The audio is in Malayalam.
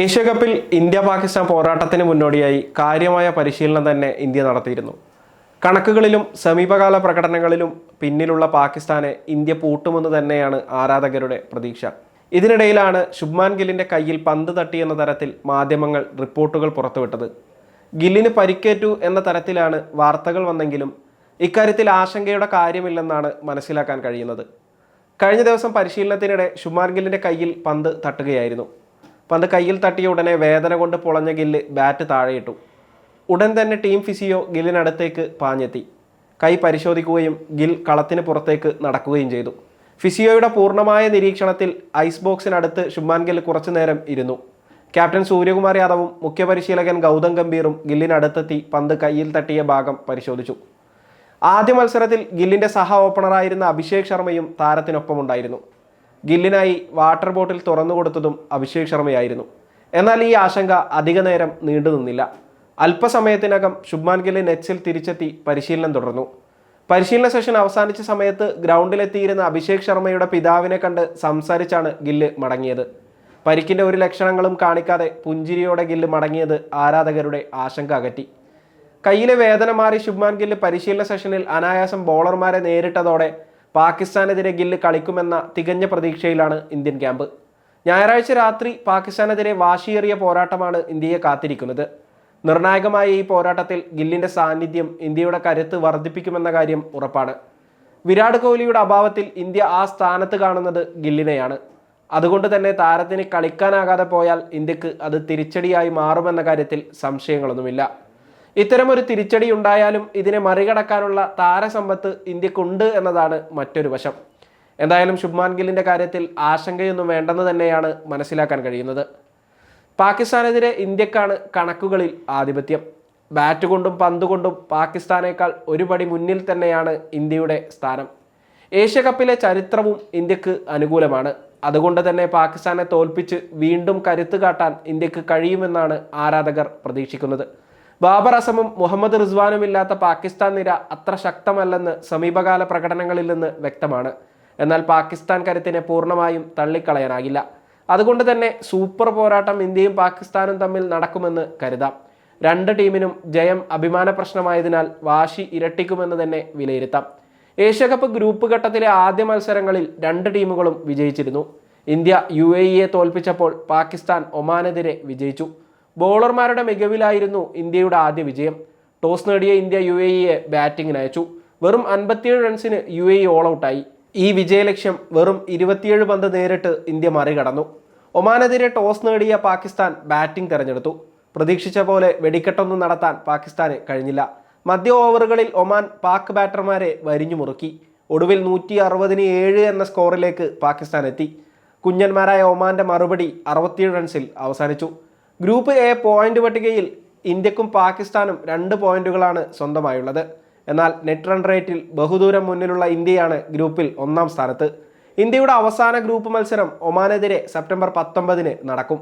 ഏഷ്യാകപ്പിൽ ഇന്ത്യ പാകിസ്ഥാൻ പോരാട്ടത്തിന് മുന്നോടിയായി കാര്യമായ പരിശീലനം തന്നെ ഇന്ത്യ നടത്തിയിരുന്നു. കണക്കുകളിലും സമീപകാല പ്രകടനങ്ങളിലും പിന്നിലുള്ള പാകിസ്ഥാനെ ഇന്ത്യ പൂട്ടുമെന്ന് തന്നെയാണ് ആരാധകരുടെ പ്രതീക്ഷ. ഇതിനിടയിലാണ് ശുഭ്മാൻ ഗില്ലിന്റെ കയ്യിൽ പന്ത് തട്ടിയെന്ന തരത്തിൽ മാധ്യമങ്ങൾ റിപ്പോർട്ടുകൾ പുറത്തുവിട്ടത്. ഗില്ലിന് പരിക്കേറ്റു എന്ന തരത്തിലാണ് വാർത്തകൾ വന്നെങ്കിലും ഇക്കാര്യത്തിൽ ആശങ്കയുടെ കാര്യമില്ലെന്നാണ് മനസ്സിലാക്കാൻ കഴിയുന്നത്. കഴിഞ്ഞ ദിവസം പരിശീലനത്തിനിടെ ശുഭ്മാൻ ഗില്ലിന്റെ കയ്യിൽ പന്ത് തട്ടുകയായിരുന്നു. പന്ത് കയ്യിൽ തട്ടിയ ഉടനെ വേദന കൊണ്ട് പൊളഞ്ഞ ഗില്ല് ബാറ്റ് താഴെയിട്ടു. ഉടൻ തന്നെ ടീം ഫിസിയോ ഗില്ലിനടുത്തേക്ക് പാഞ്ഞെത്തി. കൈ പരിശോധിക്കുകയും ഗിൽ കളത്തിന് പുറത്തേക്ക് നടക്കുകയും ചെയ്തു. ഫിസിയോയുടെ പൂർണമായ നിരീക്ഷണത്തിൽ ഐസ് ബോക്സിനടുത്ത് ശുഭ്മാൻ ഗിൽ കുറച്ചു നേരം ഇരുന്നു. ക്യാപ്റ്റൻ സൂര്യകുമാർ യാദവും മുഖ്യപരിശീലകൻ ഗൗതം ഗംഭീറും ഗില്ലിനടുത്തെത്തി പന്ത് കയ്യിൽ തട്ടിയ ഭാഗം പരിശോധിച്ചു. ആദ്യ മത്സരത്തിൽ ഗില്ലിന്റെ സഹ ഓപ്പണറായിരുന്ന അഭിഷേക് ശർമ്മയും താരത്തിനൊപ്പമുണ്ടായിരുന്നു. ഗില്ലിനായി വാട്ടർ ബോട്ടിൽ തുറന്നു കൊടുത്തതും അഭിഷേക് ശർമ്മയായിരുന്നു. എന്നാൽ ഈ ആശങ്ക അധിക നേരം നീണ്ടു നിന്നില്ല. അല്പസമയത്തിനകം ശുഭ്മാൻ ഗില്ല് നെറ്റ്സിൽ തിരിച്ചെത്തി പരിശീലനം തുടർന്നു. പരിശീലന സെഷൻ അവസാനിച്ച സമയത്ത് ഗ്രൗണ്ടിലെത്തിയിരുന്ന അഭിഷേക് ശർമ്മയുടെ പിതാവിനെ കണ്ട് സംസാരിച്ചാണ് ഗില്ല് മടങ്ങിയത്. പരിക്കിന്റെ ഒരു ലക്ഷണങ്ങളും കാണിക്കാതെ പുഞ്ചിരിയോടെ ഗില്ല് മടങ്ങിയത് ആരാധകരുടെ ആശങ്ക അകറ്റി. കയ്യിലെ വേദന മാറി ശുഭ്മാൻ ഗില്ല് പരിശീലന സെഷനിൽ അനായാസം ബോളർമാരെ നേരിട്ടതോടെ പാകിസ്ഥാനെതിരെ ഗില്ല് കളിക്കുമെന്ന തികഞ്ഞ പ്രതീക്ഷയിലാണ് ഇന്ത്യൻ ക്യാമ്പ്. ഞായറാഴ്ച രാത്രി പാകിസ്ഥാനെതിരെ വാശിയേറിയ പോരാട്ടമാണ് ഇന്ത്യയെ കാത്തിരിക്കുന്നത്. നിർണായകമായ ഈ പോരാട്ടത്തിൽ ഗില്ലിന്റെ സാന്നിധ്യം ഇന്ത്യയുടെ കരുത്ത് വർദ്ധിപ്പിക്കുമെന്ന കാര്യം ഉറപ്പാണ്. വിരാട് കോഹ്ലിയുടെ അഭാവത്തിൽ ഇന്ത്യ ആ സ്ഥാനത്ത് കാണുന്നത് ഗില്ലിനെയാണ്. അതുകൊണ്ട് തന്നെ താരത്തിന് കളിക്കാനാകാതെ പോയാൽ ഇന്ത്യയ്ക്ക് അത് തിരിച്ചടിയായി മാറുമെന്ന കാര്യത്തിൽ സംശയങ്ങളൊന്നുമില്ല. ഇത്തരമൊരു തിരിച്ചടി ഉണ്ടായാലും ഇതിനെ മറികടക്കാനുള്ള താരസമ്പത്ത് ഇന്ത്യക്കുണ്ട് എന്നതാണ് മറ്റൊരു വശം. എന്തായാലും ശുഭ്മാൻ ഗില്ലിന്റെ കാര്യത്തിൽ ആശങ്കയൊന്നും വേണ്ടെന്ന് തന്നെയാണ് മനസ്സിലാക്കാൻ കഴിയുന്നത്. പാകിസ്ഥാനെതിരെ ഇന്ത്യക്കാണ് കണക്കുകളിൽ ആധിപത്യം. ബാറ്റ് കൊണ്ടും പന്ത് കൊണ്ടും പാകിസ്ഥാനേക്കാൾ ഒരുപടി മുന്നിൽ തന്നെയാണ് ഇന്ത്യയുടെ സ്ഥാനം. ഏഷ്യ കപ്പിലെ ചരിത്രവും ഇന്ത്യയ്ക്ക് അനുകൂലമാണ്. അതുകൊണ്ട് തന്നെ പാകിസ്ഥാനെ തോൽപ്പിച്ച് വീണ്ടും കരുത്ത് കാട്ടാൻ ഇന്ത്യയ്ക്ക് കഴിയുമെന്നാണ് ആരാധകർ പ്രതീക്ഷിക്കുന്നത്. ബാബർ അസമും മുഹമ്മദ് റിസ്വാനും ഇല്ലാത്ത പാകിസ്ഥാൻ നിര അത്ര ശക്തമല്ലെന്ന് സമീപകാല പ്രകടനങ്ങളിൽ നിന്ന് വ്യക്തമാണ്. എന്നാൽ പാകിസ്ഥാൻ കരുത്തിനെ പൂർണമായും തള്ളിക്കളയാനാകില്ല. അതുകൊണ്ട് തന്നെ സൂപ്പർ പോരാട്ടം ഇന്ത്യയും പാകിസ്ഥാനും തമ്മിൽ നടക്കുമെന്ന് കരുതാം. രണ്ട് ടീമിനും ജയം അഭിമാന പ്രശ്നമായതിനാൽ വാശി ഇരട്ടിക്കുമെന്ന് തന്നെ വിലയിരുത്താം. ഏഷ്യാകപ്പ് ഗ്രൂപ്പ് ഘട്ടത്തിലെ ആദ്യ മത്സരങ്ങളിൽ രണ്ട് ടീമുകളും വിജയിച്ചിരുന്നു. ഇന്ത്യ യു എ തോൽപ്പിച്ചപ്പോൾ പാകിസ്ഥാൻ ഒമാനെതിരെ വിജയിച്ചു. ബോളർമാരുടെ മികവിലായിരുന്നു ഇന്ത്യയുടെ ആദ്യ വിജയം. ടോസ് നേടിയ ഇന്ത്യ യു എ ഇയെ ബാറ്റിംഗിന് അയച്ചു. വെറും അൻപത്തിയേഴ് റൺസിന് യു എ ഇ ഓൾ ഔട്ടായി ഈ വിജയലക്ഷ്യം വെറും ഇരുപത്തിയേഴ് പന്ത് നേരിട്ട് ഇന്ത്യ മറികടന്നു. ഒമാനെതിരെ ടോസ് നേടിയ പാകിസ്ഥാൻ ബാറ്റിംഗ് തെരഞ്ഞെടുത്തു. പ്രതീക്ഷിച്ച പോലെ വെടിക്കെട്ടൊന്നും നടത്താൻ പാകിസ്ഥാന് കഴിഞ്ഞില്ല. മധ്യ ഓവറുകളിൽ ഒമാൻ പാക് ബാറ്റർമാരെ വരിഞ്ഞു മുറുക്കി. ഒടുവിൽ നൂറ്റി അറുപതിന് ഏഴ് എന്ന സ്കോറിലേക്ക് പാകിസ്ഥാൻ എത്തി. കുഞ്ഞന്മാരായ ഒമാന്റെ മറുപടി അറുപത്തിയേഴ് റൺസിൽ അവസാനിച്ചു. ഗ്രൂപ്പ് എ പോയിന്റ് പട്ടികയിൽ ഇന്ത്യക്കും പാകിസ്ഥാനും രണ്ട് പോയിന്റുകളാണ് സ്വന്തമായുള്ളത്. എന്നാൽ നെറ്റ് റൺ റേറ്റിൽ ബഹുദൂരം മുന്നിലുള്ള ഇന്ത്യയാണ് ഗ്രൂപ്പിൽ ഒന്നാം സ്ഥാനത്ത്. ഇന്ത്യയുടെ അവസാന ഗ്രൂപ്പ് മത്സരം ഒമാനെതിരെ സെപ്റ്റംബർ പത്തൊമ്പതിന് നടക്കും.